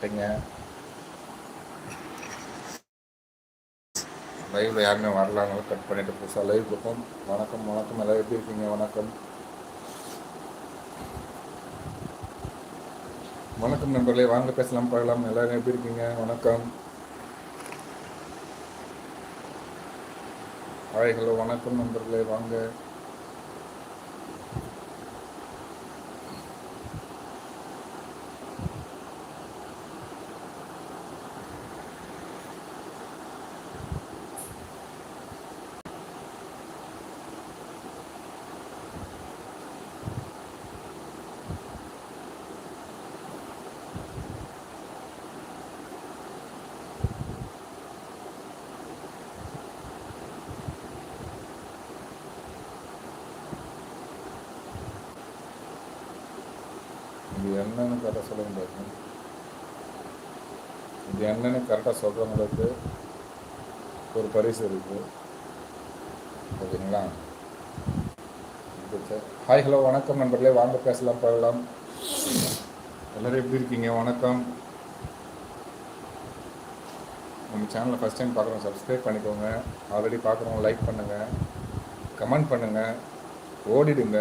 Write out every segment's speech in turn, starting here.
சரிங்க லைவ்ல யாருமே வரலாம்னாலும் கட் பண்ணிட்டு புதுசாக லைவ் கொடுப்போம். வணக்கம் வணக்கம். எல்லாரும் எப்படி இருக்கீங்க? வணக்கம். வணக்கம் நண்பர்களே வாங்க பேசலாம் பழகலாம் எல்லாரும் எப்படி இருக்கீங்க? வணக்கம். ஹாய் ஹலோ வணக்கம் நண்பர்களே வாங்க. இது என்னன்னு கரெக்டாக சொல்ல முடியாது. இது என்னன்னு கரெக்டாக சொல்கிறவங்களுக்கு ஒரு பரிசு இருக்குது ஓகேங்களா? ஹாய் ஹலோ வணக்கம் நண்பர்களே. வாங்க பேசலாம் பழகலாம். எல்லோரும் எப்படி இருக்கீங்க? வணக்கம். நம்ம சேனலை ஃபஸ்ட் டைம் பார்க்குறோம் சப்ஸ்கிரைப் பண்ணிக்கோங்க. ஆல்ரெடி பார்க்குறவங்க லைக் பண்ணுங்கள் கமெண்ட் பண்ணுங்கள் ஓடிடுங்க.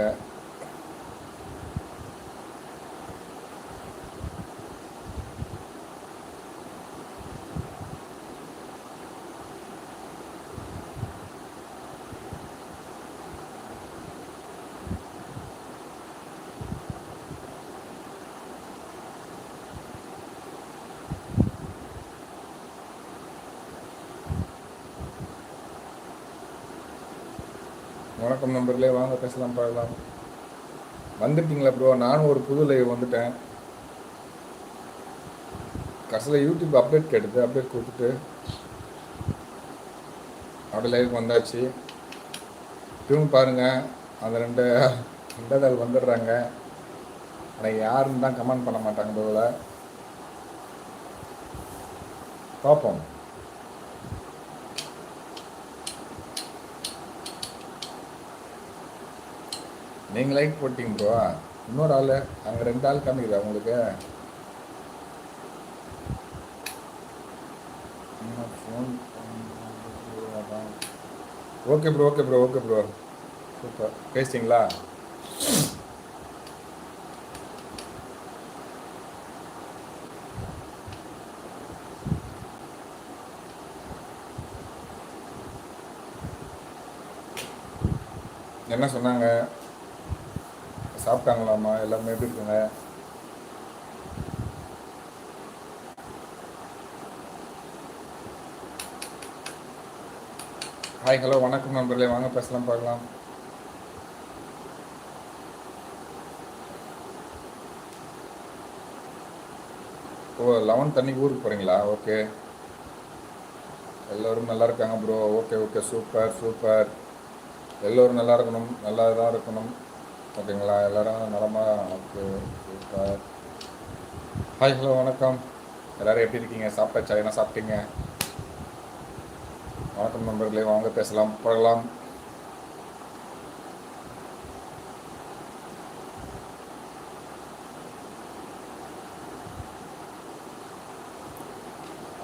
வணக்கம் நம்பர்லேயே வாங்க பேசலாம் பார்க்கலாம். வந்துட்டீங்களா ப்ரோ நானும் ஒரு புது லைவ் வந்துட்டேன். கடைசியில் யூடியூப் அப்டேட் கேட்டது அப்டேட் கொடுத்துட்டு அப்படியே லைவ் வந்தாச்சு. திரும்ப பாருங்கள் அந்த ரெண்டு ரெண்டாவது ஆள் வந்துடுறாங்க. ஆனால் யாருன்னு தான் கமெண்ட் பண்ண மாட்டாங்க போல பார்ப்போம். நீங்கள் லைக் போட்டிங்க ப்ரோ இன்னொரு ஆள் அங்கே ரெண்டு ஆள் காமிக்குது உங்களுக்கு phone okay bro okay bro okay bro super பேசிட்டீங்களா என்ன சொன்னாங்க? சாப்பிட்டாங்களாம்மா? எல்லாமே எப்படி இருக்குங்க? ஹாய் ஹலோ வணக்கம் நண்பர்களே. வாங்க பேசலாம் பார்க்கலாம். ஓ லெவன் தண்ணிக்கு ஊருக்கு போகிறீங்களா ஓகே. எல்லோரும் நல்லா இருக்காங்க bro okay okay. Super super. எல்லோரும் நல்லா இருக்கணும். நல்லா தான் இருக்கணும். ஓகேங்களா? எல்லோரும் நலமாக ஓகே சூப்பர் ஹாய் ஹலோ வணக்கம். எல்லோரும் எப்படி இருக்கீங்க? சாப்பிட்டாச்சா? என்ன சாப்பிட்டீங்க? வணக்கம் நண்பர்களே வாங்க பேசலாம் பழகலாம்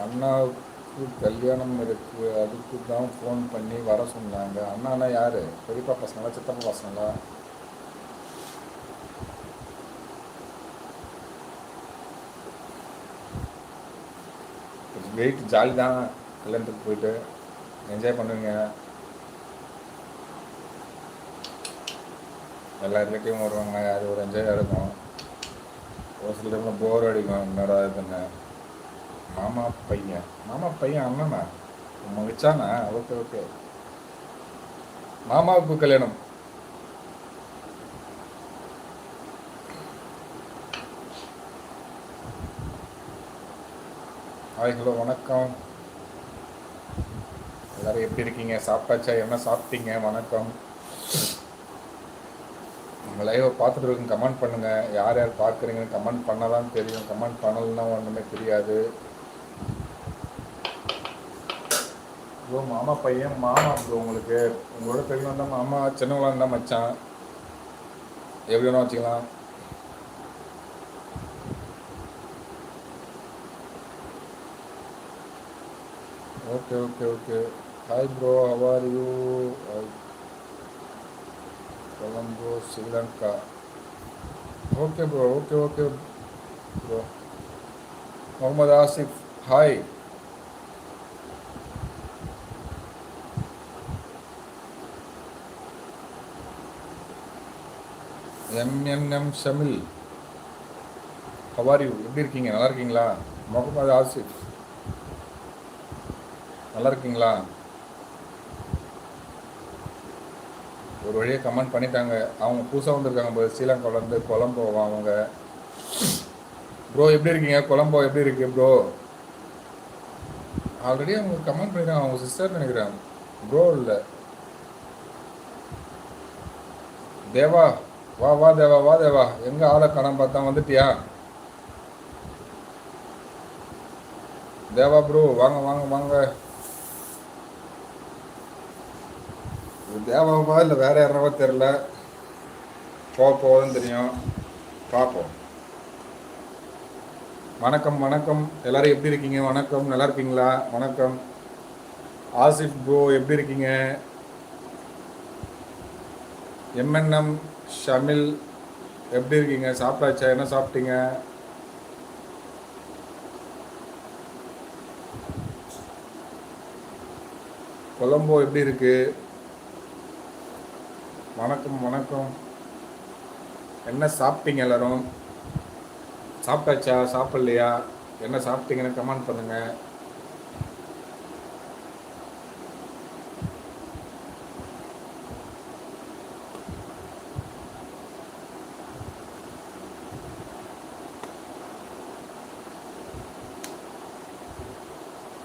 அண்ணாவுக்கு கல்யாணம் இருக்கு. அதுக்கு தான் ஃபோன் பண்ணி வர சொன்னாங்க. அண்ணானா யார்? பெரியப்பா பசங்களா சித்தப்பா பசங்களா? வெயிட் ஜாலி தான் கல்யாணத்துக்கு போயிட்டு. என்ஜாய் பண்ணுவீங்க எல்லா ரிலேட்டிவும் வருவாங்க. அது ஒரு என்ஜாயாக இருக்கும். ஒரு சில டைமில் போர் அடிக்கும். என்னடா இதுன்னு. மாமா பையன். மாமா பையன் அண்ணனா? உங்க வச்சானா ஓகே ஓகே மாமாவுக்கு கல்யாணம். ஹாய் ஹலோ வணக்கம். எல்லாரும் எப்படி இருக்கீங்க? சாப்பிட்டாச்சா? என்ன சாப்பிட்டீங்க? வணக்கம். உங்கள் லைவை பார்த்துட்டு இருக்கும். கமெண்ட் பண்ணுங்கள் யார் யார் பார்க்குறீங்கன்னு கமெண்ட் பண்ண தான் தெரியும். கமெண்ட் பண்ணலன்னா ஒன்றுமே தெரியாது. ப்ரோ மாமா பையன் மாமா ப்ரோ உங்களுக்கு. உங்களோட பெரியவங்க தான் மாமா. சின்னவங்களாம் தான் மச்சான். எப்படி வேணா வச்சுக்கலாம். Okay okay okay hi bro how are you Colombo Sri Lanka okay bro okay okay bro Mohammed Asif hi MNM Shamil how are you எப்படி இருக்கீங்க? நல்லா இருக்கீங்களா? முகமது ஆசிஃப் நல்லா இருக்கீங்களா ஒரு வழியாக கமெண்ட் பண்ணிட்டாங்க. அவங்க புதுசாக வந்திருக்காங்க போது ஸ்ரீலங்காவிலேருந்து கொலம்போ அவங்க. ப்ரோ எப்படி இருக்கீங்க? கொலம்போ எப்படி இருக்கு ப்ரோ ஆல்ரெடி அவங்க கமெண்ட் பண்ணிருக்காங்க அவங்க சிஸ்டர் நினைக்கிறாங்க ப்ரோ இல்லை. தேவா வா வா தேவா வா தேவா. எங்க ஆளை காணாம பார்த்தா வந்துட்டியா? தேவா ப்ரோ வாங்க வாங்க வாங்க. தேவாவா இல்லை வேற யாராவது தெரில போக போகுதுன்னு தெரியும். பார்ப்போம். வணக்கம் வணக்கம். எல்லாரும் எப்படி இருக்கீங்க? வணக்கம். நல்லா இருக்கீங்களா? வணக்கம். ஆசிஃப் ப்ரோ எப்படி இருக்கீங்க? எம்என்எம் ஷமில் எப்படி இருக்கீங்க? சாப்பிட்டாச்சா? என்ன சாப்பிட்டீங்க? கொலம்போ எப்படி இருக்குது வணக்கம் வணக்கம். என்ன சாப்பிட்டீங்க எல்லாரும்? சாப்பிட்டாச்சா? சாப்பிட்லையா? என்ன சாப்பிட்டீங்கன்னு கமெண்ட் பண்ணுங்க.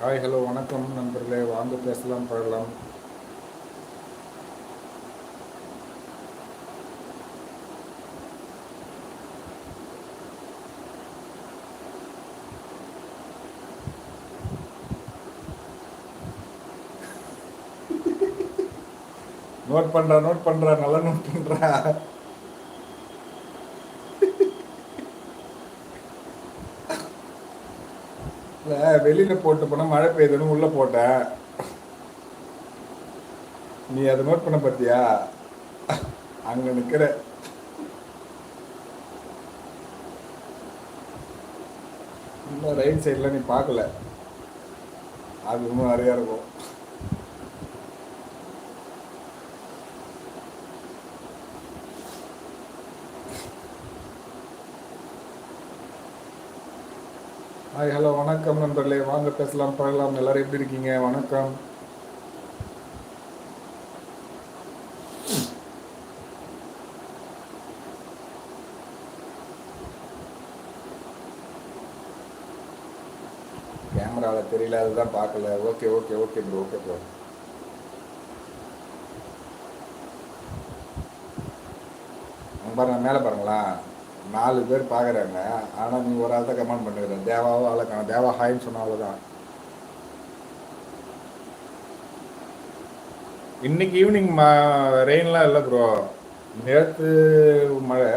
ஹாய் ஹலோ வணக்கம் நண்பர்களே. வாங்க பேசலாம் பழகலாம். நோட் பண்றா நோட் பண்றா நல்லா நோட் பண்றா. இல்ல வெளியில போட்டு போனா மழை பெய்யுதுன்னு உள்ள போட்டேன் நீ அதை நோட் பண்ண பார்த்தியா? அங்க நிக்கிற. இன்னும் ரைட் சைடில் நீ பார்க்கல. அது இன்னும் நிறையா இருக்கும். ஹாய் ஹலோ வணக்கம் நண்பர்களே. வாங்க பேசலாம் பழகலாம். எல்லாரும் எப்படி இருக்கீங்க? வணக்கம். கேமராவில் தெரியல அதுதான் பார்க்கல. Okay okay okay bro okay bro அங்கே பாருங்க மேலே பாருங்களா நாலு பேர் பார்க்குறாங்க. ஆனால் நீ ஒரு ஆள் தான் கமெண்ட் பண்ணுற தேவாவோ ஆளை காணும். தேவா ஹாய்ன்னு சொன்ன தான் இன்னைக்கு ஈவினிங் ம ரெயின்லாம் இல்லை ப்ரோ நேற்று மழை.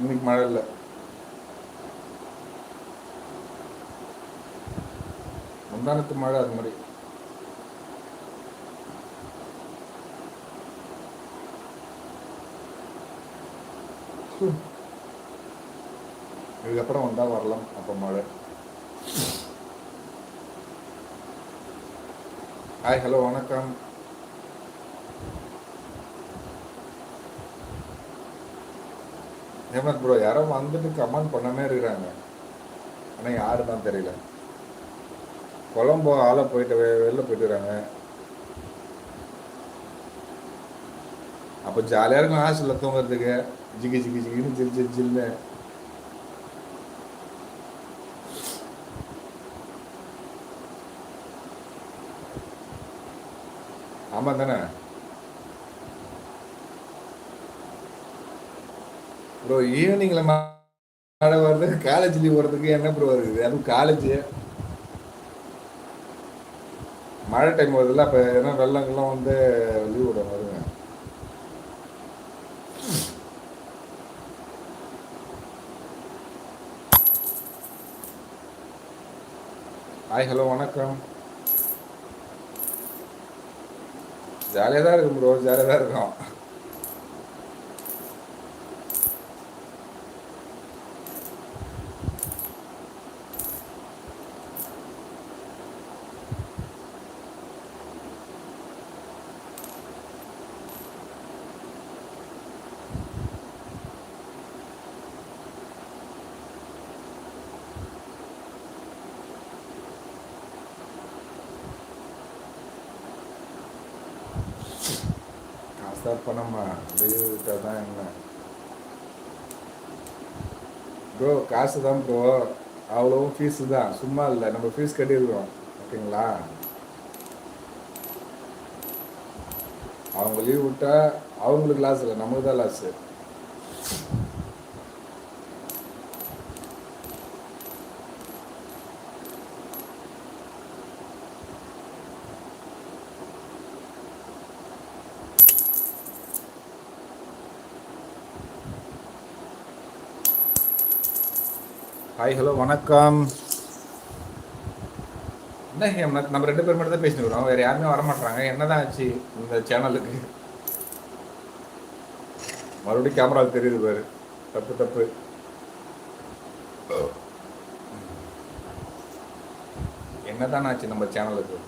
இன்னைக்கு மழை இல்லை. முந்தானத்து மழை அது மாதிரி. இதுக்கப்புறம் வந்தால் வரலாம் அப்போ மழை. ஹாய் ஹலோ வணக்கம். ஹேமந்த் ப்ரோ யாரோ வந்துட்டு கமெண்ட் பண்ணாமே இருக்கிறாங்க. ஆனால் யாரு தான் தெரியல. கொலம்போ ஆளை போயிட்டு வெளில போயிட்டுறாங்க அப்போ ஜாலியாக இருக்கும் ஹாஸ்டலில் தூங்குறதுக்கு. ஜிகி ஜிகி ஜிகின்னு ஜில் ஜில் ஜில்னு. ஆமாம் தானே? ப்ரோ ஈவினிங்கில் மழை வருது காலேஜ் லீவ் வர்றதுக்கு என்ன ப்ரோ இருக்குது அதுவும் காலேஜ் மழை டைம் வருதுல்ல அப்போ ஏன்னா வெள்ளங்கள்லாம் வந்து லீவ் விட வருங்க. ஹாய் ஹலோ வணக்கம். ஜாலியாக தான் இருக்கும் ப்ரோ ஜாலியாக தான் இருக்கும். காசு தான் லீவு அப்படியே தான் என்ன? ப்ரோ காசு தான் ப்ரோ அவ்வளோவும் ஃபீஸு தான். சும்மா இல்லை நம்ம ஃபீஸ் கட்டியிருக்கோம் ஓகேங்களா? அவங்க லீவ் விட்டா அவங்களுக்கு லாஸ் இல்லை நமக்கு தான் லாஸு ஹாய் ஹலோ வணக்கம். என்ன ஹேம் நம்ம ரெண்டு பேர் மட்டும் தான் பேசிட்டு வேற யாருமே வர மாட்டாங்க என்னதான் ஆச்சு இந்த சேனலுக்கு மறுபடியும் கேமரா தெரியுது பாரு. தப்பு தப்பு. என்னதான் ஆச்சு நம்ம சேனலுக்கு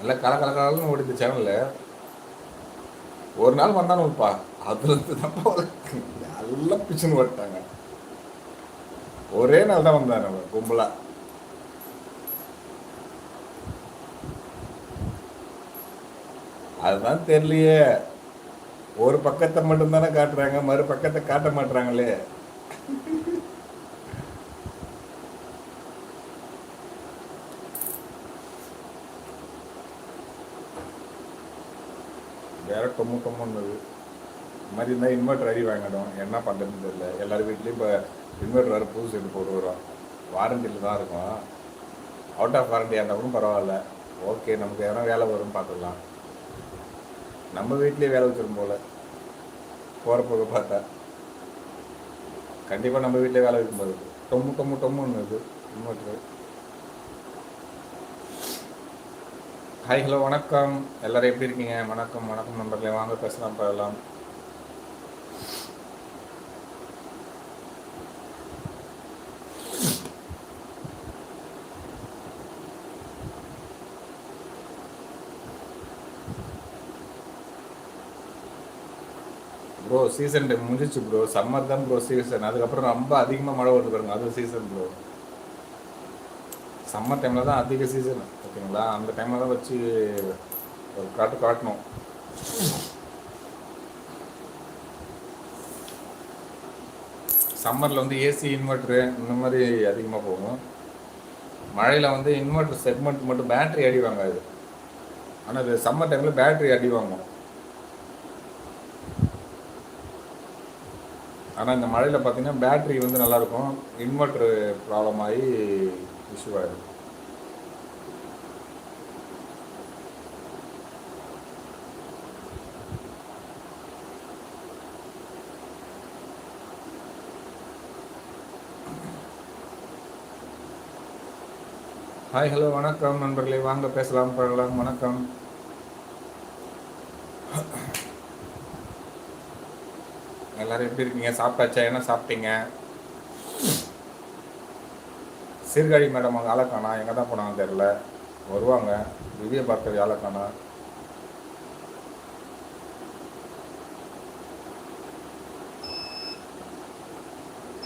நல்லா கல கல கலன்னு சேனல்ல ஒரு நாள் வந்தானுப்பா. அதுல இருந்து தான் நல்லா பிச்சுன்னு ஓட்டாங்க ஒரே நாள் தான் வந்தார் அவர் கும்பலா. அதுதான் தெரியலையே. ஒரு பக்கத்தை மட்டும்தானே காட்டுறாங்க மறு பக்கத்தை காட்ட மாட்டுறாங்களே வேற கொம்மு டொம்முன்னது இந்த மாதிரி இருந்தால் இன்வெர்டர் அடி வாங்கிடும் என்ன பண்ணுறதுன்னு தெரியல. எல்லார் வீட்லேயும் இப்போ இன்வெர்டர் வேறு புதுசு எடுத்து போட்டு வரும் வாரண்டியில் தான் இருக்கும். அவுட் ஆஃப் வாரண்டியாக இருந்தால் கூட பரவாயில்ல. ஓகே நமக்கு எதனா வேலை வரும்னு பார்த்துக்கலாம். நம்ம வீட்லேயே வேலை வச்சிடும் போல். போகிற போக பார்த்தா. கண்டிப்பாக நம்ம வீட்டிலே வேலை வைக்கும்போது டொம்மு டொம்மு டொம்முன்னு இது இன்வெர்டர் ஹாய் ஹலோ வணக்கம். எல்லோரும் எப்படி இருக்கீங்க? வணக்கம் வணக்கம் நண்பர்களே. வாங்க பேசலாம் போகலாம் ப்ரோ சீசன் டைம் முடிஞ்சிச்சு ப்ரோ சம்மர் தான் ப்ரோ சீசன் அதுக்கப்புறம் ரொம்ப அதிகமாக மழை வருது பாருங்க. அது சீசன் ப்ரோ சம்மர் டைமில் தான் அதிக சீசன் ஓகேங்களா? அந்த டைமில் தான் வச்சு ஒரு காட்டு காட்டணும். சம்மரில் வந்து ஏசி இன்வெர்ட்ரு இந்த மாதிரி அதிகமாக போகும். மழையில் வந்து இன்வெர்ட்ரு செக்மெண்ட் மட்டும் பேட்ரி அடி வாங்காது. ஆனால் அது சம்மர் டைமில் பேட்ரி அடி வாங்கும். ஆனால் இந்த மழையில் பார்த்தீங்கன்னா பேட்ரி வந்து நல்லாயிருக்கும். இன்வெர்ட்ரு ப்ராப்ளம் ஆகி இஷ்யூ ஆகிடும் ஹாய் ஹலோ வணக்கம் நண்பர்களே. வாங்க பேசலாம் பழகலாம். வணக்கம். எல்லாரும் எப்படி இருக்கீங்க? சாப்பிட்டாச்சா? என்ன சாப்பிட்டீங்க? சீர்காழி மேடம் அவங்க காணா எங்கே தான் போனாங்க தெரில வருவாங்க. விஜய பார்க்கறது காணா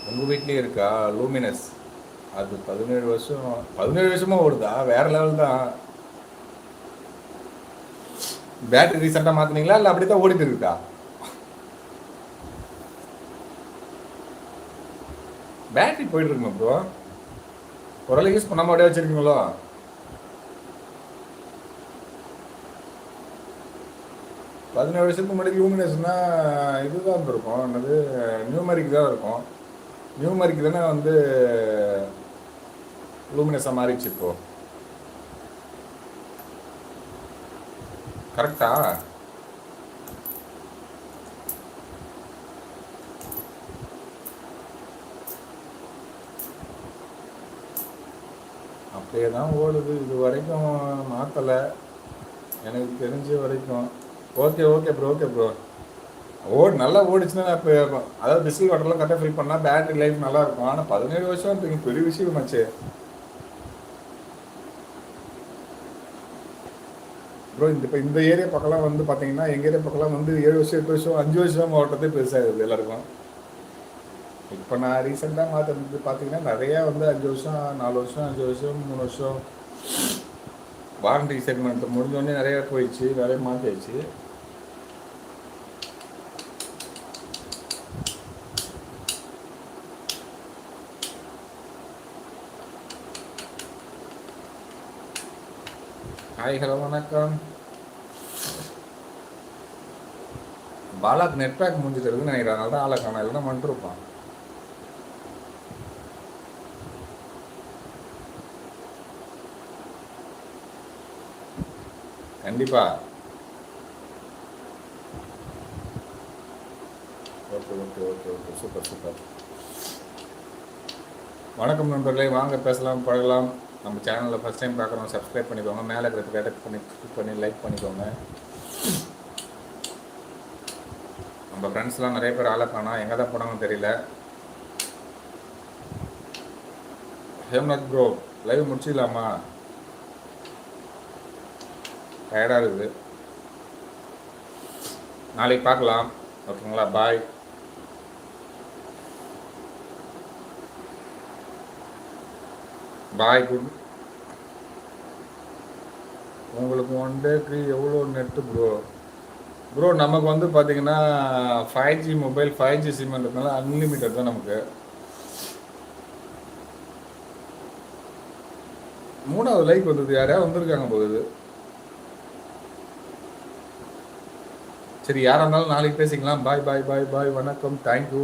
உங்கள் வீட்லேயே இருக்கா? லூமினஸ். அது பதினேழு வருஷம் பதினேழு வருஷமாக ஓடுதா? வேற லெவல் தான். பேட்டரி ரீசெண்டாக மாற்றினீங்களா இல்லை அப்படி தான் ஓடிட்டு இருக்கா? பேட்டரி போயிட்டு இருக்குமா ப்ரோ ஓரளவு யூஸ் பண்ணாம அப்படியே வச்சிருக்கீங்களோ? பதினேழு வருஷத்துக்கு முன்னாடி லூமினேஷன்னா இதுதான் இருக்கும் என்னது? நியூமரிக் தான் இருக்கும். நியூமரிக் தானே வந்து லூமினஸாக மாறிடுச்சு இப்போ. கரெக்டா அப்படியே தான் ஓடுது. இது வரைக்கும் மாற்றலை எனக்கு தெரிஞ்ச வரைக்கும். Okay okay bro okay bro ஓடு நல்லா ஓடிச்சுன்னா இப்போ அதாவது பிஸ்கல் வாட்டர்லாம் கரெக்டாக ஃபில் பண்ணால் பேட்டரி லைஃப் நல்லா இருக்கும் ஆனால் பதினேழு வருஷம் பெரிய விஷயமாச்சு ப்ரோ இந்த இப்போ இந்த ஏரியா பக்கம்லாம் வந்து பார்த்தீங்கன்னா எங்கள் ஏரியா பக்கம்லாம் வந்து ஏழு வருஷம் எட்டு வருஷம் அஞ்சு வருஷம் ஓட்டத்தே இருக்குது எல்லாருக்கும். இப்போ நான் ரீசெண்டாக மாற்றினது பார்த்தீங்கன்னா நிறையா வந்து அஞ்சு வருஷம் நாலு வருஷம் அஞ்சு வருஷம் மூணு வருஷம் வாரண்டி செக்மெண்ட் முடிஞ்சோடனே நிறையா போயிடுச்சு நிறைய மாற்றியாச்சு ஹாய் ஹலோ வணக்கம். பாலாக் நெட் பேக் முடிஞ்சு தருதுன்னு நினைக்கிறேன். அதனால தான் ஆளை காணா இல்லைன்னா பண்ணிருப்பான் கண்டிப்பா. Okay okay okay okay. Super super. வணக்கம் நண்பர்களே. வாங்க பேசலாம் பழகலாம். நம்ம சேனலில் ஃபஸ்ட் டைம் பார்க்குறோம் சப்ஸ்கிரைப் பண்ணிக்கோங்க. மேலே இருக்கிற கேட்டக் பண்ணி கிளிக் பண்ணி லைக் பண்ணிக்கோங்க. நம்ம ஃப்ரெண்ட்ஸ்லாம் நிறைய பேர் ஆளை காணோம் எங்கே தான் போனாங்கன்னு தெரியல. ஹேம்நாத் ப்ரோ லைவ் முடிச்சிடலாமா? டயர்டாக இருக்குது. நாளைக்கு பார்க்கலாம். ஓகேங்களா? பாய் பாய் குட் உங்களுக்கு ஒன் டேக்கு எவ்வளோ நெட்டு ப்ரோ ப்ரோ நமக்கு வந்து பார்த்தீங்கன்னா five G mobile five G சிம்ன்றதுனால unlimited தான் நமக்கு. மூணாவது லைக் வந்தது. யாரையா வந்திருக்காங்க போகுது சரி யாராக இருந்தாலும் நாளைக்கு பேசிக்கலாம். பாய் பாய் பாய் பாய் வணக்கம். தேங்க்யூ